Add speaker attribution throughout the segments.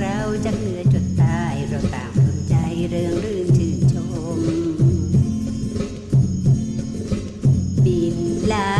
Speaker 1: เราจากเหนือจดใต้เราต่างร่วมใจเรื่องรื่นชื่นชม บินลา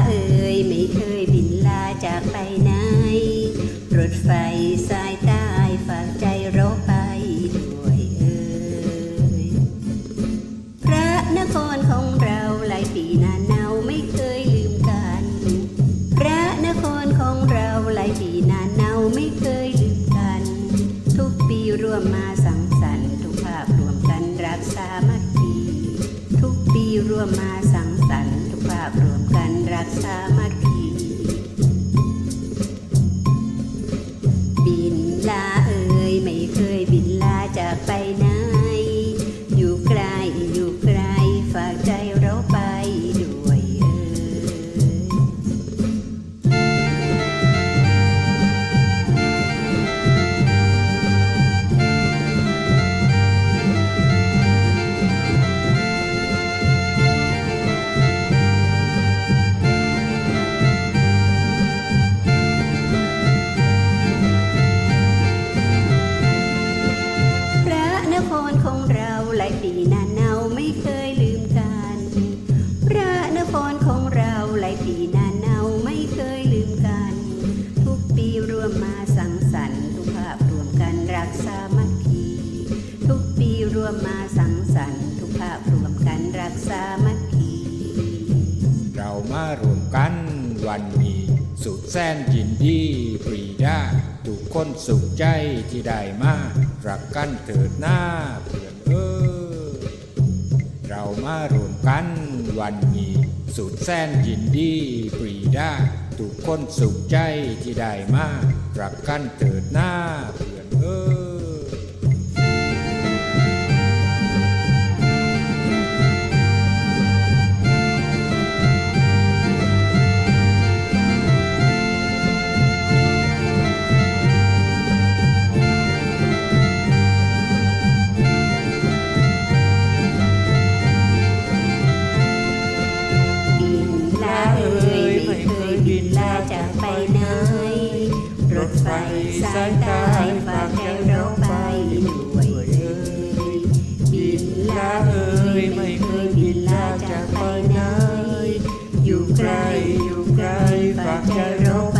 Speaker 1: ร่วมมาสังสรรค์ทุกภาพรวมกันรักษามัคคีามัคคีเรามารวมกันวัน
Speaker 2: นี้ สุดแสนยินดีปรีดาทุกคนสุขใจที่ได้มารักกันเถิดหน้าเพื่อนเออเรามารวมกันวันนี้ สุดแสนยินดีปรีดาทุกคนสุขใจที่ได้มารักกันเถิดหน้าเพื่อนเออ
Speaker 1: สายใต้ฝากใจเราไปด้วยเอ่ยบินลาเอ่ยไม่เคยบินลาจากไปไหนอยู่ไกลอยู่ไกลฝากใจเราไป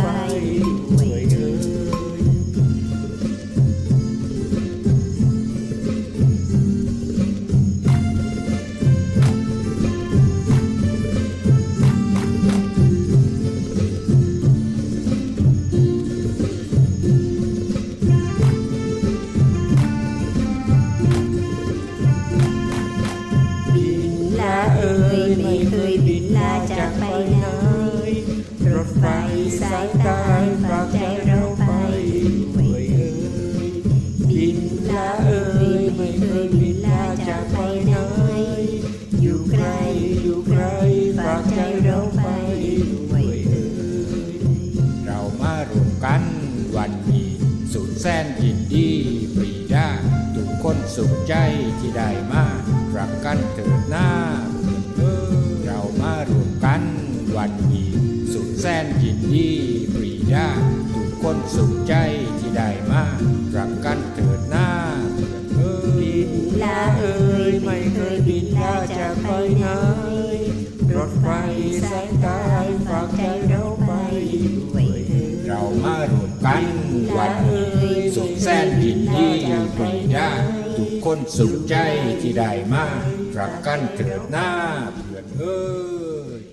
Speaker 1: จากไปไหนรถไฟสายใต้ฝากใจเราไปด้วยเอ่ยบินลาเอ่ยไม่เคยบินลาจากไปไหนอยู่ไกลอยู่ไกลฝากใจเราไปด้วยเอ่ย
Speaker 2: เรามารวมกันวันนี้สุดแสนยินดีปรีดาทุกคนสุขใจที่ได้มารักกันเถิดหน้า แสนยินดีปรีดาทุกคนสุขใจที่ได้มารักกันเถิดหน้าเอนเออ
Speaker 1: บินลาเอ่ยไม่เคยบินลาจากไปไหนรถไฟสายใต้ฝากใจเราไปด้วย
Speaker 2: เรามารวมกันวันนี้สุดแสนยินดีปรีดาทุกคนสุขใจที่ได้มารักกันเถิดหน้าเพื่อนเออ